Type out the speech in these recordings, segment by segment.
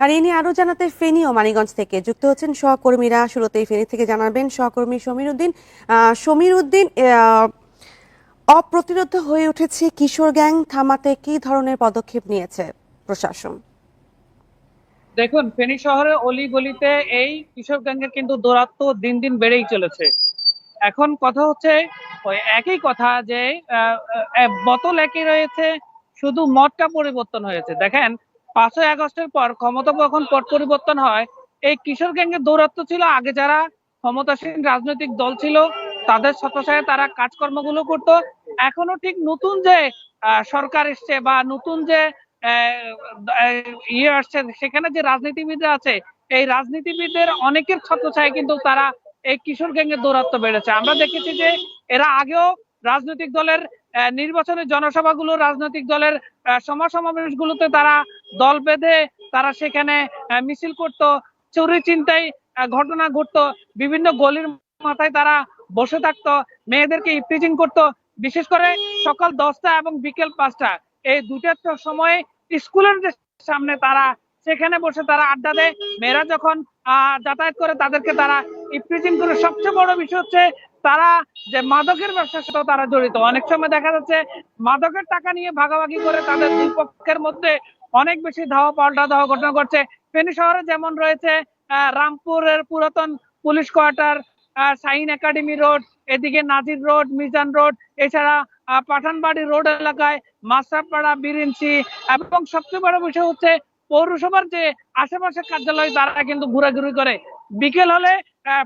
আর এ নিয়ে আরও জানাতে ফেনী ও মানিগঞ্জ থেকে যুক্ত হচ্ছেন সহকর্মীরা। শুরুতেই ফেনী থেকে জানাবেন সহকর্মী সমীর উদ্দিন সমীর উদ্দিন অপ্রতিরোধ হয়ে উঠেছে কিশোর গ্যাং, থামাতে কি ধরনের পদক্ষেপ নিয়েছে প্রশাসন? দেখুন, ফেনী শহরে অলি গলিতে এই কিশোর গ্যাংয়ের কিন্তু দৌরাত্ম দিন দিন বেড়েই চলেছে। এখন কথা হচ্ছে একই কথা যে বোতল একই রয়েছে, শুধু মদটা পরিবর্তন হয়েছে। দেখেন পাঁচই আগস্টের পর ক্ষমতা যখন পট পরিবর্তন হয় এই কিশোর গ্যাংয়ের দৌরাত্ম ছিল আগে যারা ক্ষমতাসীন রাজনৈতিক দল ছিল তাদের ছত্রছায়া তারা কাজকর্মগুলো করতো। এখনও ঠিক নতুন যে সরকার এসছে বা নতুন যে ইয়ে আসছে সেখানে যে রাজনীতিবিদরা আছে এই রাজনীতিবিদদের অনেকের ছত্রছায়া কিন্তু তারা এই কিশোর গ্যাংয়ের দৌরাত্ম বেড়েছে। আমরা দেখেছি যে এরা আগেও রাজনৈতিক দলের আহ, নির্বাচনী জনসভাগুলো রাজনৈতিক দলের সভা সমাবেশগুলোতে তারা দল বেঁধে তারা সেখানে মিছিল করত। চুরি চিন্তাই ঘটনা ঘটতো। বিভিন্ন গলির মাথায় তারা বসে থাকতো। মেয়েদেরকে ইফটিজিং করতো। বিশেষ করে সকাল দশটা এবং বিকেল পাঁচটা। এই দুটার তো সময় স্কুলের সামনে তারা, সেখানে বসে তারা আড্ডা দেয়। মেয়েরা যখন যাতায়াত করে তাদেরকে তারা ইফটিজিং করে। সবচেয়ে বড় বিষয় হচ্ছে তারা যে মাদকের ব্যবসার সাথে তারা জড়িত। অনেক সময় দেখা যাচ্ছে মাদকের টাকা নিয়ে ভাগাভাগি করে তাদের দুই পক্ষের মধ্যে অনেক বেশি ধাওয়া পাল্টা ধাওয়া ঘটনা ঘটছে। ফেনী শহরে যেমন রয়েছে রামপুরের পুরাতন police quarter Shahin academy road, এদিকে নাজির রোড, মিজান রোড, এছাড়া পাঠানবাড়ি রোড এলাকায় মাস্টারপাড়া বিরিঞ্চি এবং সবচেয়ে বড় বিষয় হচ্ছে পৌরসভার যে আশেপাশে কার্যালয়, তারা কিন্তু ঘোরাঘুরি করে। বিকেল হলে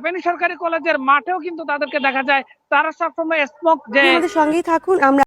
ফেনী সরকারি কলেজের মাঠেও কিন্তু তাদেরকে দেখা যায়। তারা সবসময় স্মোক যে সঙ্গেই থাকুন, আমরা